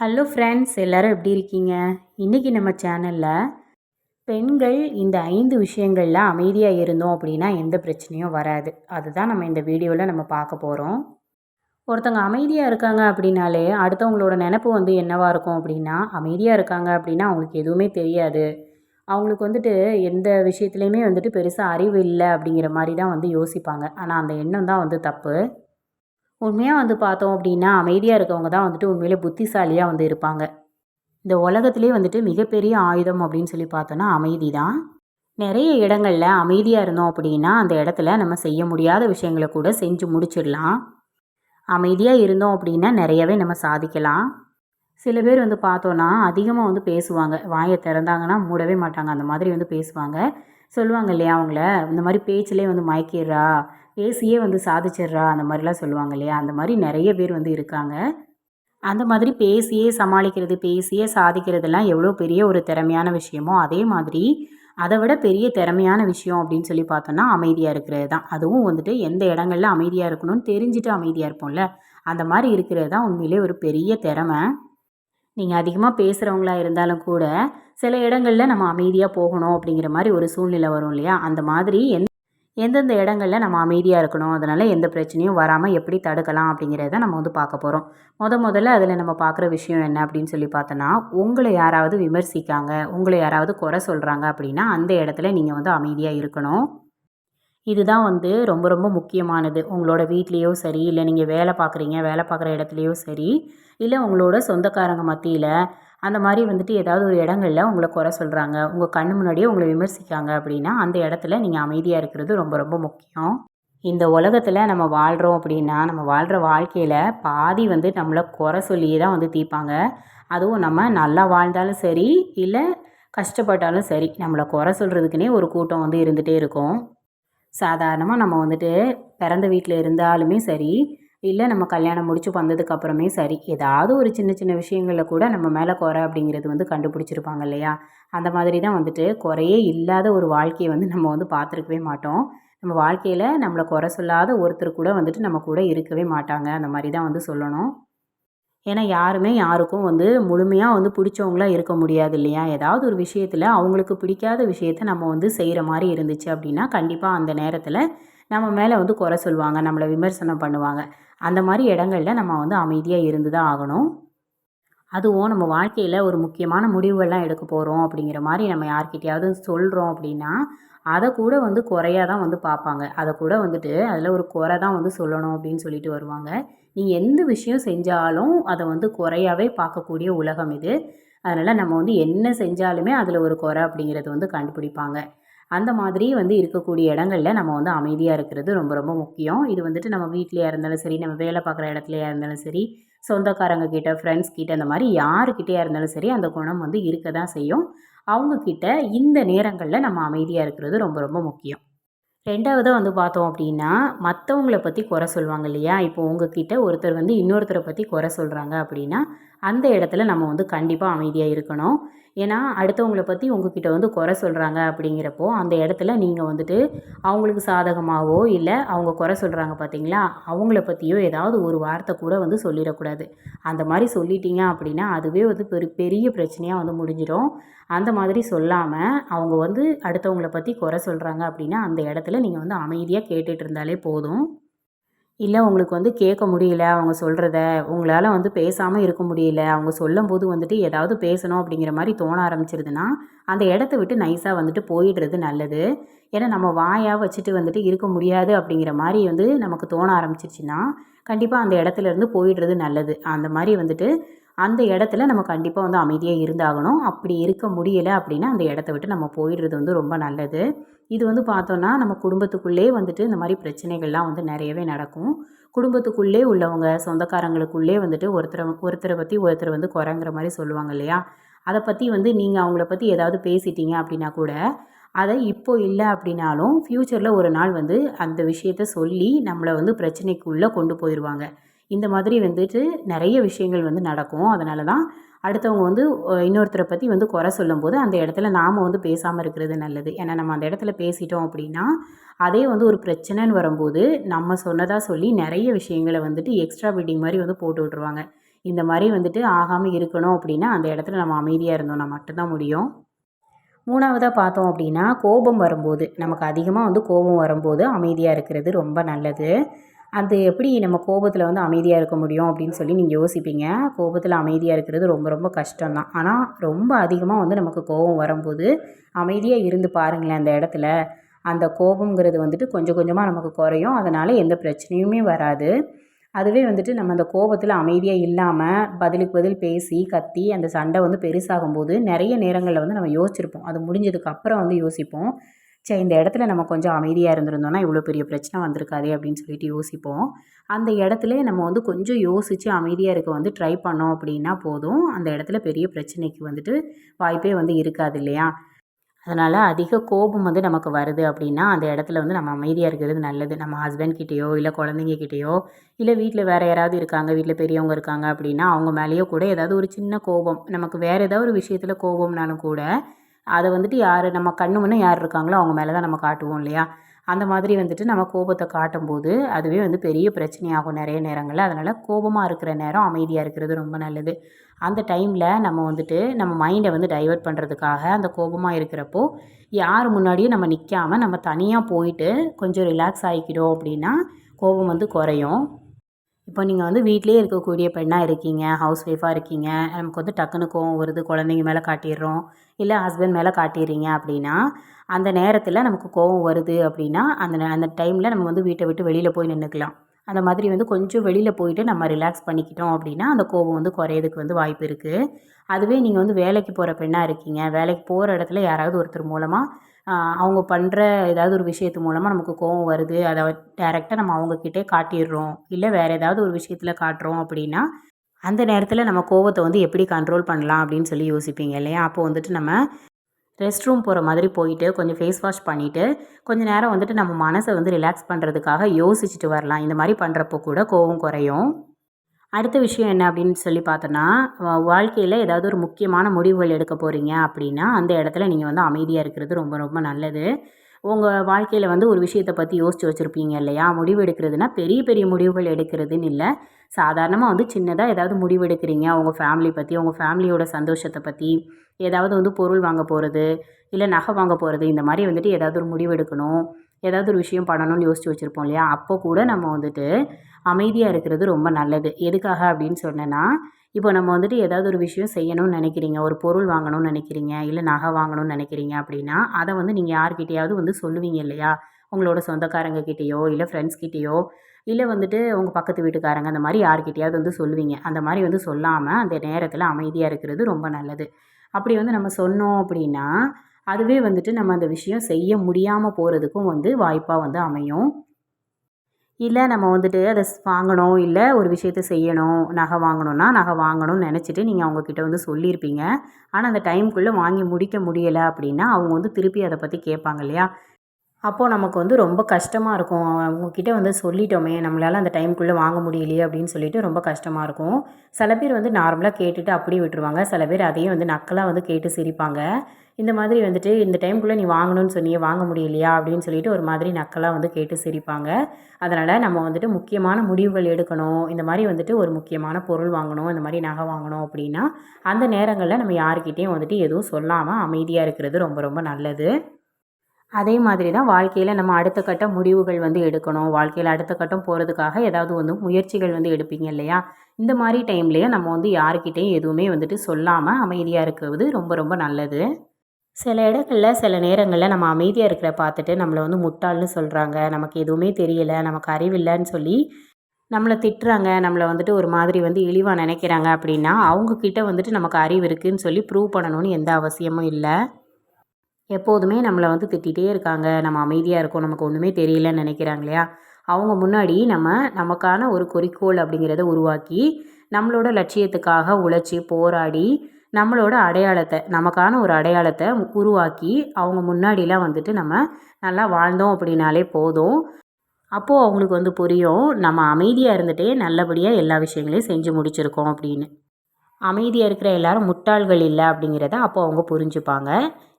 Hello friends எல்லோரும் எப்படி இருக்கீங்க? இன்றைக்கி நம்ம சேனலில் பெண்கள் இந்த ஐந்து விஷயங்களில் அமைதியாக இருந்தோம் அப்படின்னா எந்த பிரச்சனையும் வராது. அதுதான் நம்ம இந்த வீடியோவில் நம்ம பார்க்க போகிறோம் ஒருத்தவங்க அமைதியாக இருக்காங்க அப்படின்னாலே அடுத்தவங்களோட நினப்பு வந்து என்னவாக இருக்கும் அப்படின்னா அமைதியாக இருக்காங்க அப்படின்னா அவங்களுக்கு எதுவுமே தெரியாது. அவங்களுக்கு வந்துட்டு எந்த விஷயத்துலையுமே வந்துட்டு பெருசாக அறிவு இல்லை அப்படிங்கிற மாதிரி தான் வந்து யோசிப்பாங்க. ஆனால் அந்த எண்ணம் தான் வந்து தப்பு. உண்மையாக வந்து பார்த்தோம் அப்படின்னா அமைதியாக இருக்கவங்க தான் வந்துட்டு உண்மையிலே புத்திசாலியாக வந்து இருப்பாங்க. இந்த உலகத்திலே வந்துட்டு மிகப்பெரிய ஆயுதம் அப்படின்னு சொல்லி பார்த்தோன்னா அமைதி தான் நிறைய இடங்களில் அமைதியாக இருந்தோம் அப்படின்னா அந்த இடத்துல நம்ம செய்ய முடியாத விஷயங்களை கூட செஞ்சு முடிச்சிடலாம். அமைதியாக இருந்தோம் அப்படின்னா நிறையவே நம்ம சாதிக்கலாம். சில பேர் வந்து பார்த்தோன்னா அதிகமாக வந்து பேசுவாங்க. வாயை திறந்தாங்கன்னா மூடவே மாட்டாங்க. அந்த மாதிரி வந்து பேசுவாங்க. சொல்லுவாங்க இல்லையா அவங்கள இந்த மாதிரி பேச்சிலே வந்து மயக்கிடுறா. பேசியே வந்து சாதிச்சிட்றா அந்த மாதிரிலாம் சொல்லுவாங்க இல்லையா? அந்த மாதிரி நிறைய பேர் வந்து இருக்காங்க. அந்த மாதிரி பேசியே சமாளிக்கிறது பேசியே சாதிக்கிறதெல்லாம் எவ்வளோ பெரிய ஒரு திறமையான விஷயமோ அதே மாதிரி அதை விட பெரிய திறமையான விஷயம் அப்படின்னு சொல்லி பார்த்தோன்னா அமைதியாக இருக்கிறது தான். அதுவும் வந்துட்டு எந்த இடங்கள்ல அமைதியாக இருக்கணும்னு தெரிஞ்சுட்டு அமைதியாக இருப்போம்ல அந்த மாதிரி இருக்கிறது தான் உண்மையிலே ஒரு பெரிய திறமை. நீங்கள் அதிகமாக பேசுகிறவங்களா இருந்தாலும் கூட சில இடங்களில் நம்ம அமைதியாக போகணும் அப்படிங்கிற மாதிரி ஒரு சூழ்நிலை வரும் இல்லையா? அந்த மாதிரி எந்த எந்தெந்த இடங்களில் நம்ம அமைதியாக இருக்கணும் அதனால் எந்த பிரச்சனையும் வராமல் எப்படி தடுக்கலாம் அப்படிங்கிறத நம்ம வந்து பார்க்க போகிறோம் முத முதல்ல அதில் நம்ம பார்க்குற விஷயம் என்ன அப்படின்னு சொல்லி பார்த்தோன்னா உங்களை யாராவது விமர்சிக்காங்க உங்களை யாராவது குறை சொல்கிறாங்க அப்படின்னா அந்த இடத்துல நீங்கள் வந்து அமைதியாக இருக்கணும். இதுதான் வந்து ரொம்ப ரொம்ப முக்கியமானது. உங்களோட வீட்லேயோ சரி இல்லை நீங்கள் வேலை பார்க்குறீங்க வேலை பார்க்குற இடத்துலையோ சரி இல்லை உங்களோட சொந்தக்காரங்க மத்தியில் அந்த மாதிரி வந்துட்டு ஏதாவது ஒரு இடங்களில் உங்களை குறை சொல்கிறாங்க உங்கள் கண்ணு முன்னாடியே உங்களை விமர்சிக்காங்க அப்படின்னா அந்த இடத்துல நீங்கள் அமைதியாக இருக்கிறது ரொம்ப ரொம்ப முக்கியம். இந்த உலகத்தில் நம்ம வாழ்கிறோம் அப்படின்னா நம்ம வாழ்கிற வாழ்க்கையில் பாதி வந்து நம்மளை குறை சொல்லியே தான் வந்து தீர்ப்பாங்க. அதுவும் நம்ம நல்லா வாழ்ந்தாலும் சரி இல்லை கஷ்டப்பட்டாலும் சரி நம்மளை குறை சொல்கிறதுக்குனே ஒரு கூட்டம் வந்து இருந்துகிட்டே இருக்கும். சாதாரணமாக நம்ம வந்துட்டு பிறந்த வீட்டில் இருந்தாலுமே சரி இல்லை நம்ம கல்யாணம் முடிச்சு வந்ததுக்கு அப்புறமே சரி. ஏதாவது ஒரு சின்ன சின்ன விஷயங்களில் கூட நம்ம மேலே குறை அப்படிங்கிறது வந்து கண்டுபிடிச்சிருப்பாங்க இல்லையா? அந்த மாதிரி தான் வந்துட்டு குறையே இல்லாத ஒரு வாழ்க்கையை வந்து நம்ம வந்து பார்த்துருக்கவே மாட்டோம். நம்ம வாழ்க்கையில் நம்மளை குறை சொல்லாத ஒருத்தர் கூட வந்துட்டு நம்ம கூட இருக்கவே மாட்டாங்க. அந்த மாதிரி தான் வந்து சொல்லணும். ஏன்னா யாருமே யாருக்கும் வந்து முழுமையாக வந்து பிடிச்சவங்களாம் இருக்க முடியாது இல்லையா? ஏதாவது ஒரு விஷயத்தில் அவங்களுக்கு பிடிக்காத விஷயத்த நம்ம வந்து செய்கிற மாதிரி இருந்துச்சு அப்படின்னா கண்டிப்பாக அந்த நேரத்தில் நம்ம மேலே வந்து குறை சொல்லுவாங்க. நம்மளை விமர்சனம் பண்ணுவாங்க. அந்த மாதிரி இடங்களில் நம்ம வந்து அமைதியாக இருந்து தான் ஆகணும். அதுவும் நம்ம வாழ்க்கையில் ஒரு முக்கியமான முடிவுகள்லாம் எடுக்க போகிறோம் அப்படிங்கிற மாதிரி நம்ம யார்கிட்டையாவது சொல்கிறோம் அப்படின்னா அதை கூட வந்து குறையாக தான் வந்து பார்ப்பாங்க. அதை கூட வந்துட்டு அதில் ஒரு குறை தான் வந்து சொல்லணும் அப்படின்னு சொல்லிட்டு வருவாங்க. நீங்கள் எந்த விஷயம் செஞ்சாலும் அதை வந்து குறையாவே பார்க்கக்கூடிய உலகம் இது. அதனால் நம்ம வந்து என்ன செஞ்சாலுமே அதில் ஒரு குறை அப்படிங்கிறது வந்து கண்டுபிடிப்பாங்க. அந்த மாதிரி வந்து இருக்கக்கூடிய இடங்களில் நம்ம வந்து அமைதியாக இருக்கிறது ரொம்ப ரொம்ப முக்கியம். இது வந்துட்டு நம்ம வீட்லேயா இருந்தாலும் சரி நம்ம வேலை பார்க்குற இடத்துலையா இருந்தாலும் சரி சொந்தக்காரங்க கிட்ட ஃப்ரெண்ட்ஸ் கிட்ட அந்த மாதிரி யாருக்கிட்டேயா இருந்தாலும் சரி அந்த குணம் வந்து இருக்க தான் செய்யும். அவங்கக்கிட்ட இந்த நேரங்களில் நம்ம அமைதியாக இருக்கிறது ரொம்ப ரொம்ப முக்கியம். ரெண்டாவது வந்து பார்த்தோம் அப்படின்னா மற்றவங்களை பற்றி குறை சொல்லுவாங்க இல்லையா? இப்போ உங்ககிட்ட ஒருத்தர் வந்து இன்னொருத்தரை பற்றி குறை சொல்கிறாங்க அப்படின்னா அந்த இடத்துல நம்ம வந்து கண்டிப்பாக அமைதியாக இருக்கணும். ஏன்னா அடுத்தவங்கள பற்றி உங்ககிட்ட வந்து குறை சொல்கிறாங்க அப்படிங்கிறப்போ அந்த இடத்துல நீங்கள் வந்துட்டு அவங்களுக்கு சாதகமாகவோ இல்லை அவங்க குறை சொல்கிறாங்க பார்த்தீங்களா அவங்கள பற்றியோ ஏதாவது ஒரு வார்த்தை கூட வந்து சொல்லிடக்கூடாது. அந்த மாதிரி சொல்லிட்டீங்க அப்படின்னா அதுவே வந்து பெரு பெரிய பிரச்சனையாக வந்து முடிஞ்சிடும். அந்த மாதிரி சொல்லாமல் அவங்க வந்து அடுத்தவங்கள பற்றி குறை சொல்கிறாங்க அப்படின்னா அந்த இடத்துல நீங்கள் வந்து அமைதியாக கேட்டுட்டு இருந்தாலே போதும். இல்லை உங்களுக்கு வந்து கேட்க முடியல அவங்க சொல்கிறத உங்களால் வந்து பேசாமல் இருக்க முடியல. அவங்க சொல்லும்போது வந்துட்டு ஏதாவது பேசணும் அப்படிங்கிற மாதிரி தோண ஆரம்பிச்சிருதுன்னா அந்த இடத்த விட்டு நைஸாக வந்துட்டு போயிடுறது நல்லது. ஏன்னா நம்ம வாயாக வச்சுட்டு வந்துட்டு இருக்க முடியாது அப்படிங்கிற மாதிரி வந்து நமக்கு தோண ஆரம்பிச்சிருச்சுன்னா கண்டிப்பாக அந்த இடத்துல இருந்து போயிடுறது நல்லது. அந்த மாதிரி வந்துட்டு அந்த இடத்துல நம்ம கண்டிப்பாக வந்து அமைதியாக இருந்தாகணும். அப்படி இருக்க முடியலை அப்படின்னா அந்த இடத்த விட்டு நம்ம போயிடுறது வந்து ரொம்ப நல்லது. இது வந்து பார்த்தோன்னா நம்ம குடும்பத்துக்குள்ளே வந்துட்டு இந்த மாதிரி பிரச்சனைகள்லாம் வந்து நிறையவே நடக்கும். குடும்பத்துக்குள்ளே உள்ளவங்க சொந்தக்காரங்களுக்குள்ளே வந்துட்டு ஒருத்தரை ஒருத்தரை பற்றி ஒருத்தர் வந்து குறைங்கிற மாதிரி சொல்லுவாங்க இல்லையா? அதை பற்றி வந்து நீங்கள் அவங்கள பற்றி ஏதாவது பேசிட்டீங்க அப்படின்னா கூட அதை இப்போ இல்லை அப்படின்னாலும் ஃப்யூச்சரில் ஒரு நாள் வந்து அந்த விஷயத்த சொல்லி நம்மளை வந்து பிரச்சனைக்குள்ளே கொண்டு போயிடுவாங்க இந்த மாதிரி வந்துட்டு நிறைய விஷயங்கள் வந்து நடக்கும். அதனால தான் அடுத்தவங்க வந்து இன்னொருத்தரை பற்றி வந்து குறை சொல்லும்போது அந்த இடத்துல நாம் வந்து பேசாமல் இருக்கிறது நல்லது. ஏன்னா நம்ம அந்த இடத்துல பேசிட்டோம் அப்படின்னா அதே வந்து ஒரு பிரச்சனைன்னு வரும்போது நம்ம சொன்னதாக சொல்லி நிறைய விஷயங்களை வந்துட்டு எக்ஸ்ட்ரா பில்டிங் மாதிரி வந்து போட்டு விட்ருவாங்க இந்த மாதிரி வந்துட்டு ஆகாமல் இருக்கணும் அப்படின்னா அந்த இடத்துல நம்ம அமைதியாக இருந்தோம்னா மட்டும்தான் முடியும். மூணாவதாக பார்த்தோம் அப்படின்னா கோபம் வரும்போது நமக்கு அதிகமாக வந்து கோபம் வரும்போது அமைதியாக இருக்கிறது ரொம்ப நல்லது. அது எப்படி நம்ம கோபத்தில் வந்து அமைதியாக இருக்க முடியும் அப்படின்னு சொல்லி நீங்கள் யோசிப்பீங்க. கோபத்தில் அமைதியாக இருக்கிறது ரொம்ப ரொம்ப கஷ்டம்தான். ஆனால் ரொம்ப அதிகமாக வந்து நமக்கு கோபம் வரும்போது அமைதியாக இருந்து பாருங்களேன் அந்த இடத்துல. அந்த கோபங்கிறது வந்துட்டு கொஞ்சம் கொஞ்சமாக நமக்கு குறையும். அதனால் எந்த பிரச்சனையுமே வராது. அதுவே வந்துட்டு நம்ம அந்த கோபத்தில் அமைதியாக இல்லாமல் பதிலுக்கு பதில் பேசி கத்தி அந்த சண்டை வந்து பெருசாகும்போது நிறைய நேரங்களில் வந்து நம்ம யோசிச்சிருப்போம். அது முடிஞ்சதுக்கு அப்புறம் வந்து யோசிப்போம். சரி இந்த இடத்துல நம்ம கொஞ்சம் அமைதியாக இருந்திருந்தோம்னா இவ்வளோ பெரிய பிரச்சனை வந்திருக்காதே அப்படின்னு சொல்லிட்டு யோசிப்போம். அந்த இடத்துல நம்ம வந்து கொஞ்சம் யோசித்து அமைதியாக இருக்க வந்து ட்ரை பண்ணோம் அப்படின்னா போதும். அந்த இடத்துல பெரிய பிரச்சனைக்கு வந்துட்டு வாய்ப்பே வந்து இருக்காது இல்லையா? அதனால் அதிக கோபம் வந்து நமக்கு வருது அப்படின்னா அந்த இடத்துல வந்து நம்ம அமைதியாக இருக்கிறது நல்லது. நம்ம ஹஸ்பண்ட் கிட்டேயோ இல்லை குழந்தைங்க கிட்டேயோ இல்லை வீட்டில் வேறு யாராவது இருக்காங்க வீட்டில் பெரியவங்க இருக்காங்க அப்படின்னா அவங்க மேலேயோ கூட ஏதாவது ஒரு சின்ன கோபம் நமக்கு வேறு ஏதாவது ஒரு விஷயத்தில் கோபம்னாலும் கூட அதை வந்துட்டு யார் நம்ம கண்ணு முன்னே யார் இருக்காங்களோ அவங்க மேலே தான் நம்ம காட்டுவோம் இல்லையா? அந்த மாதிரி வந்துட்டு நம்ம கோபத்தை காட்டும்போது அதுவே வந்து பெரிய பிரச்சனையாகும் நிறைய நேரங்களில். அதனால் கோபமாக இருக்கிற நேரம் அமைதியாக இருக்கிறது ரொம்ப நல்லது. அந்த டைமில் நம்ம வந்துட்டு நம்ம மைண்டை வந்து டைவெர்ட் பண்ணுறதுக்காக அந்த கோபமாக இருக்கிறப்போ யார் முன்னாடியும் நம்ம நிற்காமல் நம்ம தனியாக போயிட்டு கொஞ்சம் ரிலாக்ஸ் ஆகிக்கிடும் அப்படின்னா கோபம் வந்து குறையும். இப்போ நீங்கள் வந்து வீட்டிலே இருக்கக்கூடிய பெண்ணாக இருக்கீங்க ஹவுஸ் ஒய்ஃபாக இருக்கீங்க நமக்கு வந்து டக்குனு கோவம் வருது குழந்தைங்க மேலே காட்டிடுறோம். இல்லை ஹஸ்பண்ட் மேலே காட்டிடுறீங்க அப்படின்னா அந்த நேரத்தில் நமக்கு கோவம் வருது அப்படின்னா அந்த அந்த டைமில் நம்ம வந்து வீட்டை விட்டு வெளியில் போய் நின்றுக்கலாம் அந்த மாதிரி வந்து கொஞ்சம் வெளியில் போயிட்டு நம்ம ரிலாக்ஸ் பண்ணிக்கிட்டோம் அப்படின்னா அந்த கோபம் வந்து குறையிறதுக்கு வந்து வாய்ப்பு இருக்குது அதுவே நீங்கள் வந்து வேலைக்கு போகிற பெண்ணாக இருக்கீங்க. வேலைக்கு போகிற இடத்துல யாராவது ஒருத்தர் மூலமாக அவங்க பண்ணுற ஏதாவது ஒரு விஷயத்து மூலமாக நமக்கு கோவம் வருது. அதை டேரெக்டாக நம்ம அவங்கக்கிட்டே காட்டிடுறோம். இல்லை வேறு ஏதாவது ஒரு விஷயத்தில் காட்டுறோம் அப்படின்னா அந்த நேரத்தில் நம்ம கோவத்தை வந்து எப்படி கண்ட்ரோல் பண்ணலாம் அப்படின்னு சொல்லி யோசிப்பீங்க இல்லையா? அப்போ வந்துட்டு நம்ம ரெஸ்ட் ரூம் போகிற மாதிரி போயிட்டு கொஞ்சம் ஃபேஸ் வாஷ் பண்ணிவிட்டு கொஞ்சம் நேரம் வந்துட்டு நம்ம மனசை வந்து ரிலாக்ஸ் பண்ணுறதுக்காக யோசிச்சுட்டு வரலாம். இந்த மாதிரி பண்ணுறப்போ கூட கோவம் குறையும். அடுத்த விஷயம் என்ன அப்படின்னு சொல்லி பார்த்தோன்னா வாழ்க்கையில் ஏதாவது ஒரு முக்கியமான முடிவுகள் எடுக்க போகிறீங்க அப்படின்னா அந்த இடத்துல நீங்கள் வந்து அமைதியாக இருக்கிறது ரொம்ப ரொம்ப நல்லது. உங்கள் வாழ்க்கையில் வந்து ஒரு விஷயத்தை பற்றி யோசித்து வச்சுருப்பீங்க இல்லையா? முடிவு எடுக்கிறதுனா பெரிய பெரிய முடிவுகள் எடுக்கிறதுன்னு இல்லை. சாதாரணமாக வந்து சின்னதாக ஏதாவது முடிவெடுக்கிறீங்க உங்கள் ஃபேமிலி பற்றி உங்கள் ஃபேமிலியோட சந்தோஷத்தை பற்றி ஏதாவது வந்து பொருள் வாங்க போகிறது இல்லை நகை வாங்க போகிறது இந்த மாதிரி வந்துட்டு ஏதாவது ஒரு முடிவெடுக்கணும் ஏதாவது ஒரு விஷயம் பண்ணணும்னு யோசித்து வச்சுருப்போம் இல்லையா? அப்போ கூட நம்ம வந்துட்டு அமைதியாக இருக்கிறது ரொம்ப நல்லது. எதுக்காக அப்படின்னு சொன்னேன்னா இப்போ நம்ம வந்துட்டு ஏதாவது ஒரு விஷயம் செய்யணும்னு நினைக்கிறீங்க ஒரு பொருள் வாங்கணும்னு நினைக்கிறீங்க இல்லை நகை வாங்கணும்னு நினைக்கிறீங்க அப்படின்னா அதை வந்து நீங்கள் யார்கிட்டையாவது வந்து சொல்லுவீங்க இல்லையா? உங்களோட சொந்தக்காரங்க கிட்டேயோ இல்லை ஃப்ரெண்ட்ஸ்கிட்டேயோ இல்லை வந்துட்டு உங்கள் பக்கத்து வீட்டுக்காரங்க அந்த மாதிரி யார்கிட்டையாவது வந்து சொல்லுவீங்க. அந்த மாதிரி வந்து சொல்லாமல் அந்த நேரத்தில் அமைதியாக இருக்கிறது ரொம்ப நல்லது. அப்படி வந்து நம்ம சொன்னோம் அப்படின்னா அதுவே வந்துட்டு நம்ம அந்த விஷயம் செய்ய முடியாமல் போகிறதுக்கும் வந்து வாய்ப்பாக வந்து அமையும். இல்லை நம்ம வந்துட்டு அதை வாங்கணும் இல்லை ஒரு விஷயத்த செய்யணும் நகை வாங்கணும்னா நகை வாங்கணும்னு நினச்சிட்டு நீங்கள் அவங்கக்கிட்ட வந்து சொல்லியிருப்பீங்க. ஆனால் அந்த டைமுக்குள்ளே வாங்கி முடிக்க முடியலை அப்படின்னா அவங்க வந்து திருப்பி அதை பற்றி கேட்பாங்க இல்லையா? அப்போது நமக்கு வந்து ரொம்ப கஷ்டமாக இருக்கும். அவங்கக்கிட்ட வந்து சொல்லிட்டோமே நம்மளால் அந்த டைமுக்குள்ளே வாங்க முடியலையே அப்படின்னு சொல்லிட்டு ரொம்ப கஷ்டமாக இருக்கும். சில பேர் வந்து நார்மலாக கேட்டுட்டு அப்படியே விட்டுருவாங்க. சில பேர் அதையும் வந்து நக்கலாக வந்து கேட்டு சிரிப்பாங்க. இந்த மாதிரி வந்துட்டு இந்த டைமுக்குள்ளே நீ வாங்கணும்னு சொன்னியே வாங்க முடியலையா? அப்படின்னு சொல்லிட்டு ஒரு மாதிரி நக்கலாக வந்து கேட்டு சிரிப்பாங்க. அதனால் நம்ம வந்துட்டு முக்கியமான முடிவுகள் எடுக்கணும். இந்த மாதிரி வந்துட்டு ஒரு முக்கியமான பொருள் வாங்கணும். இந்த மாதிரி நகை வாங்கணும் அப்படின்னா அந்த நேரங்களில் நம்ம யாருக்கிட்டேயும் வந்துட்டு எதுவும் சொல்லாமல் அமைதியாக இருக்கிறது ரொம்ப ரொம்ப நல்லது. அதே மாதிரி தான் வாழ்க்கையில் நம்ம அடுத்த கட்ட முடிவுகள் வந்து எடுக்கணும். வாழ்க்கையில் அடுத்த கட்டம் போகிறதுக்காக ஏதாவது வந்து முயற்சிகள் வந்து எடுப்பீங்க இல்லையா? இந்த மாதிரி டைம்லேயே நம்ம வந்து யாருக்கிட்டேயும் எதுவுமே வந்துட்டு சொல்லாமல் அமைதியாக இருக்கிறது ரொம்ப ரொம்ப நல்லது. சில இடங்களில் சில நேரங்களில் நம்ம அமைதியாக இருக்கிற பார்த்துட்டு நம்மளை வந்து முட்டாள்னு சொல்கிறாங்க நமக்கு எதுவுமே தெரியலை நமக்கு அறிவில்லைன்னு சொல்லி நம்மளை திட்டுறாங்க நம்மளை வந்துட்டு ஒரு மாதிரி வந்து இழிவாக நினைக்கிறாங்க அப்படின்னா அவங்கக்கிட்ட வந்துட்டு நமக்கு அறிவு இருக்குதுன்னு சொல்லி ப்ரூவ் பண்ணணும்னு எந்த அவசியமும் இல்லை. எப்போதுமே நம்மளை வந்து திட்டிகிட்டே இருக்காங்க. நம்ம அமைதியாக இருக்கோம். நமக்கு ஒன்றுமே தெரியலன்னு நினைக்கிறாங்க இல்லையா? அவங்க முன்னாடி நம்ம நமக்கான ஒரு குறிக்கோள் அப்படிங்கிறத உருவாக்கி நம்மளோட லட்சியத்துக்காக உழைச்சி போராடி நம்மளோட அடையாளத்தை நமக்கான ஒரு அடையாளத்தை உருவாக்கி அவங்க முன்னாடிலாம் வந்துட்டு நம்ம நல்லா வாழ்ந்தோம் அப்படின்னாலே போதும். அப்போது அவங்களுக்கு வந்து புரியும் நம்ம அமைதியாக இருந்துகிட்டே நல்லபடியாக எல்லா விஷயங்களையும் செஞ்சு முடிச்சிருக்கோம் அப்படின்னு. அமைதியாக இருக்கிற எல்லாரும் முட்டாள்கள் இல்லை அப்படிங்கிறத அப்போ அவங்க புரிஞ்சுப்பாங்க.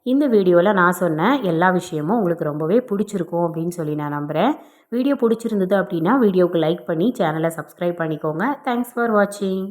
இந்த வீடியோவில் நான் சொன்ன எல்லா விஷயமும் உங்களுக்கு ரொம்பவே பிடிச்சிருக்கும் அப்படின்னு சொல்லி நான் நம்புகிறேன் வீடியோ பிடிச்சிருந்தது அப்படின்னா வீடியோவுக்கு லைக் பண்ணி சேனலை சப்ஸ்கிரைப் பண்ணிக்கோங்க. தேங்க்ஸ் ஃபார் வாட்சிங்